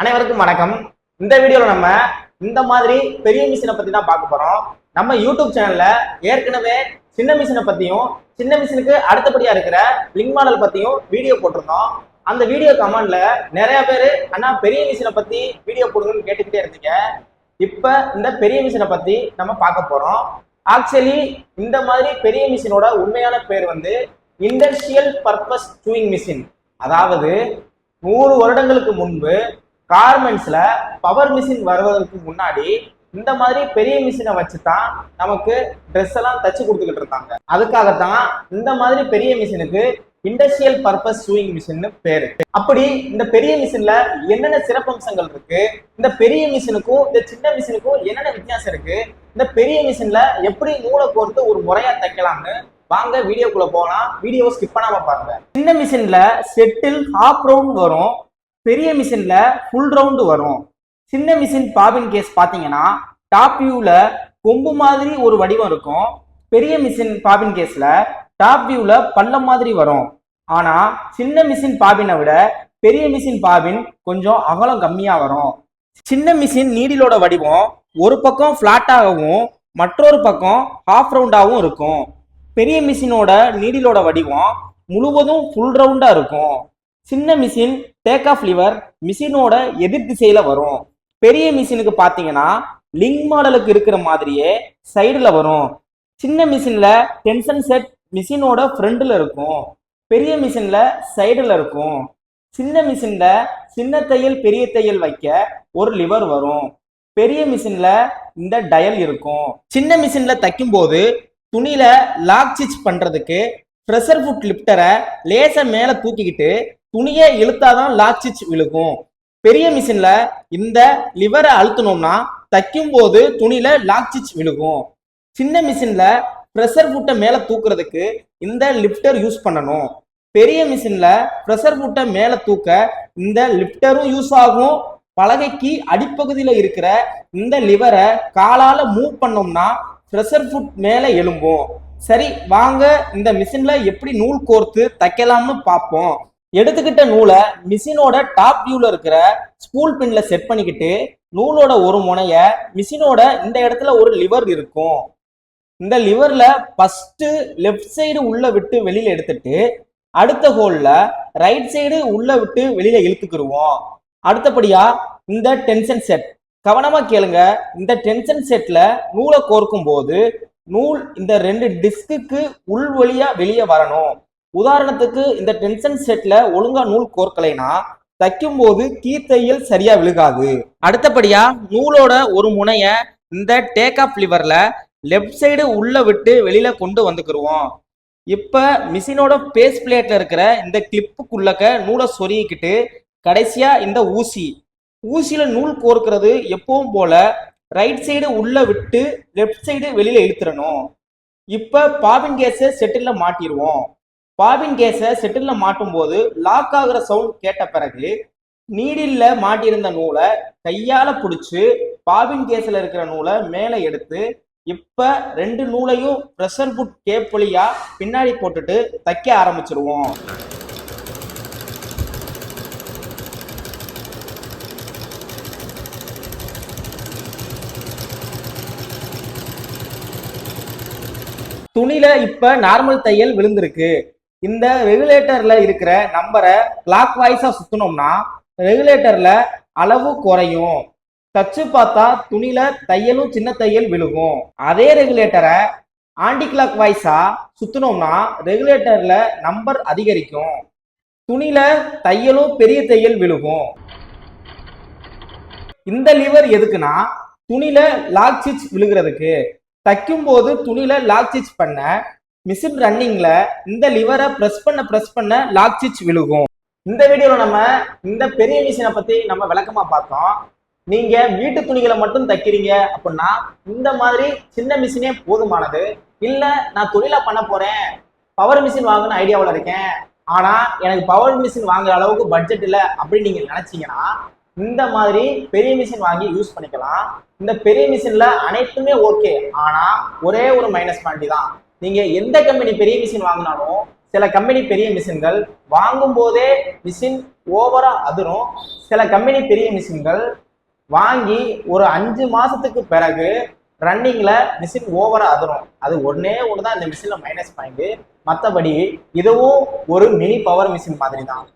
அனைவருக்கும் வணக்கம். இந்த வீடியோல நம்ம இந்த மாதிரி பெரிய மிஷினை பத்தி தான் பார்க்க போறோம். நம்ம யூடியூப் சேனல்ல ஏற்கனவே சின்ன மிஷினை பத்தியும் சின்ன மிஷினுக்கு அடுத்தபடியா இருக்கிற லிங்க் மாடல் பத்தியும் வீடியோ போட்டிருந்தோம். அந்த வீடியோ கமெண்ட்ல நிறைய பேர் அண்ணா பெரிய மிஷினை பத்தி வீடியோ போடுங்கன்னு கேட்டுக்கிட்டே இருந்தீங்க. இப்ப இந்த பெரிய மிஷினை பத்தி நம்ம பார்க்க போறோம். ஆக்சுவலி இந்த மாதிரி பெரிய மிஷினோட உண்மையான பேர் வந்து இண்டஸ்ட்ரியல் பர்பஸ் சூயிங் மிஷின் அதாவது நூறு வருடங்களுக்கு முன்பு கார்மெண்ட்ஸ்ல பவர் மிஷின் வருவதற்கு முன்னாடி இந்த மாதிரி பெரிய மிஷினை வச்சு தான் நமக்கு ட்ரெஸ் எல்லாம் தச்சு கொடுத்துக்கிட்டு இருந்தாங்க அதுக்காகத்தான் இந்த மாதிரி பெரிய மிஷினுக்கு இண்டஸ்ட்ரியல் பர்பஸ் சூயிங் மிஷின் பேரு. அப்படி இந்த பெரிய மிஷின்ல என்னென்ன சிறப்பம்சங்கள் இருக்கு? இந்த பெரிய மிஷினுக்கும் இந்த சின்ன மிஷினுக்கும் என்னென்ன வித்தியாசம் இருக்கு? இந்த பெரிய மிஷின்ல எப்படி நூலை கோர்த்து ஒரு முறையா தைக்கலாம்னு வாங்க வீடியோக்குள்ள போகலாம் வீடியோ ஸ்கிப் பண்ணாம பாருங்க. சின்ன மிஷின்ல செட்டில் ஹாப் ரவுண்ட் வரும். பெரிய மிஷினில் ஃபுல் ரவுண்டு வரும். சின்ன மிஷின் பாபின் கேஸ் பார்த்தீங்கன்னா டாப் வியூவில் கொம்பு மாதிரி ஒரு வடிவம் இருக்கும். பெரிய மிஷின் பாபின் கேஸில் டாப் வியூவில் பள்ளம் மாதிரி வரும். ஆனால் சின்ன மிஷின் பாபினை விட பெரிய மிஷின் பாபின் கொஞ்சம் அகலம் கம்மியாக வரும். சின்ன மிஷின் நீடிலோட வடிவம் ஒரு பக்கம் ஃப்ளாட்டாகவும் மற்றொரு பக்கம் ஹாஃப் ரவுண்டாகவும் இருக்கும். பெரிய மிஷினோட நீடிலோட வடிவம் முழுவதும் ஃபுல் ரவுண்டாக இருக்கும். சின்ன மிஷின் டேக் ஆஃப் லிவர் மிஷினோட எதிர் திசையில வரும். பெரிய மிஷினுக்கு பார்த்தீங்கன்னா லிங்க் மாடலுக்கு இருக்கிற மாதிரியே சைடில் வரும். சின்ன மிஷினில் டென்ஷன் செட் மிஷினோட ஃப்ரண்டில் இருக்கும். பெரிய மிஷினில் சைடில் இருக்கும். சின்ன மிஷினில் சின்ன தையல் பெரிய தையல் வைக்க ஒரு லிவர் வரும். பெரிய மிஷினில் இந்த டயல் இருக்கும். சின்ன மிஷினில் தைக்கும்போது துணியில் லாக் ஸ்டிச் பண்ணுறதுக்கு ப்ரெஷர் ஃபுட் லிப்டரை லேசை மேலே தூக்கிக்கிட்டு துணியை இழுத்தாதான் லாச்சிச் விழுகும். பெரிய மிஷின்ல இந்த லிவரை அழுத்தணும்னா தைக்கும் போது துணியில லாக்சிச் விழுகும். சின்ன மிஷின்ல ப்ரெஷர் ஃபுட்டை மேல தூக்குறதுக்கு இந்த லிஃப்டர் யூஸ் பண்ணணும். பெரிய மிஷின்ல ப்ரெஷர் ஃபுட்டை மேல தூக்க இந்த லிஃப்டரும் யூஸ் ஆகும். பலகைக்கு அடிப்பகுதியில இருக்கிற இந்த லிவரை காலால மூவ் பண்ணோம்னா ப்ரெஷர் ஃபுட் மேல எழும்பும். சரி வாங்க இந்த மிஷின்ல எப்படி நூல் கோர்த்து தைக்கலாம்னு பார்ப்போம். எடுத்துக்கிட்ட நூலை மிஷினோட டாப் வியூல இருக்கிற ஸ்பூல் பின்ல செட் பண்ணிக்கிட்டு நூலோட ஒரு முனைய மிஷினோட இந்த இடத்துல ஒரு லிவர் இருக்கும். இந்த லிவர்ல ஃபர்ஸ்ட் லெஃப்ட் சைடு உள்ள விட்டு வெளியில எடுத்துட்டு அடுத்த ஹோல்ல ரைட் சைடு உள்ள விட்டு வெளியில இழுத்துக்கிடுவோம் அடுத்தபடியா இந்த டென்ஷன் செட் கவனமா கேளுங்க இந்த டென்ஷன் செட்ல நூலை கோர்க்கும் போது நூல் இந்த ரெண்டு டிஸ்குக்கு உள் வழியா வெளியே வரணும். உதாரணத்துக்கு இந்த டென்ஷன் செட்ல ஒழுங்கா நூல் கோர்க்கலைனா தைக்கும் போது கீத்தையல் சரியா விழுகாது. அடுத்தபடியா நூலோட ஒரு முனைய இந்த டேக் ஆஃப் லிவர்ல லெஃப்ட் சைடு உள்ள விட்டு வெளியில கொண்டு வந்துக்குருவோம். இப்ப மிஷினோட பேஸ் பிளேட்ல இருக்கிற இந்த கிளிப்புக்குள்ளக்க நூலை சொருகிக்கிட்டு கடைசியா இந்த ஊசி. ஊசியில நூல் கோர்க்கிறது எப்பவும் போல ரைட் சைடு உள்ள விட்டு லெஃப்ட் சைடு வெளியில இழுத்துறணும். இப்ப பாபின் கேஸை செட்டில் மாட்டிடுவோம் பாபின் கேஸை செட்டில்ல மாட்டும் போது லாக் ஆகுற சவுண்ட் கேட்ட பிறகு நீடில்ல மாட்டியிருந்த நூலை கையால பிடிச்சு பாபின் கேஸ்ல இருக்கிற நூலை மேலே எடுத்து இப்ப ரெண்டு நூலையும் ப்ரெஷர் புட் கேப் வழியா பின்னாடி போட்டுட்டு தைக்க ஆரம்பிச்சிருவோம். துணியில இப்ப நார்மல் தையல் விழுந்திருக்கு. இந்த ரெகுலேட்டர்ல இருக்கிற நம்பரை கிளாக் வைஸா சுத்தணும்னா ரெகுலேட்டர்ல அளவு குறையும். தச்சு பார்த்தா துணியில தையலும் சின்ன தையல் விழுகும். அதே ரெகுலேட்டரை ஆண்டி கிளாக் வைஸா சுத்தணும்னா ரெகுலேட்டர்ல நம்பர் அதிகரிக்கும். துணியில தையலும் பெரிய தையல் விழுகும். இந்த லிவர் எதுக்குன்னா துணியில லாக் ஸ்டிச் விழுகிறதுக்கு. தைக்கும் போது துணியில லாக் ஸ்டிச் பண்ண மிஷின் ரன்னிங்ல இந்த லிவரை ப்ரெஸ் பண்ண ப்ரெஸ் பண்ண லாக் ஸ்டிச் விழுகும். இந்த வீடியோல நம்ம இந்த பெரிய மிஷினை பத்தி நம்ம விளக்கமா பார்த்தோம். நீங்க வீட்டு துணிகளை மட்டும் தைக்கிறீங்க அப்படின்னா இந்த மாதிரி சின்ன மிஷினே போதுமானது. இல்ல நான் தொழிலா பண்ண போறேன். பவர் மிஷின் வாங்கணும்னு ஐடியாவில் இருக்கேன். ஆனா எனக்கு பவர் மிஷின் வாங்குற அளவுக்கு பட்ஜெட் இல்லை அப்படின்னு நீங்க நினைச்சீங்கன்னா இந்த மாதிரி பெரிய மிஷின் வாங்கி யூஸ் பண்ணிக்கலாம். இந்த பெரிய மிஷின்ல அனைத்துமே ஓகே ஆனா ஒரே ஒரு மைனஸ் பாயிண்ட் தான். நீங்க எந்த கம்பெனி பெரிய மிஷின் வாங்கினாலும் சில கம்பெனி பெரிய மிஷின்கள் வாங்கும் போதே மிஷின் ஓவரா அதிரும். சில கம்பெனி பெரிய மிஷின்கள் வாங்கி ஒரு அஞ்சு மாசத்துக்கு பிறகு ரன்னிங்ல மிஷின் ஓவரா அதிரும். அது ஒன்னே ஒன்று தான் இந்த மிஷின்ல மைனஸ் பாயிண்ட் மற்றபடி இதுவும் ஒரு மினி பவர் மிஷின் மாதிரி தான்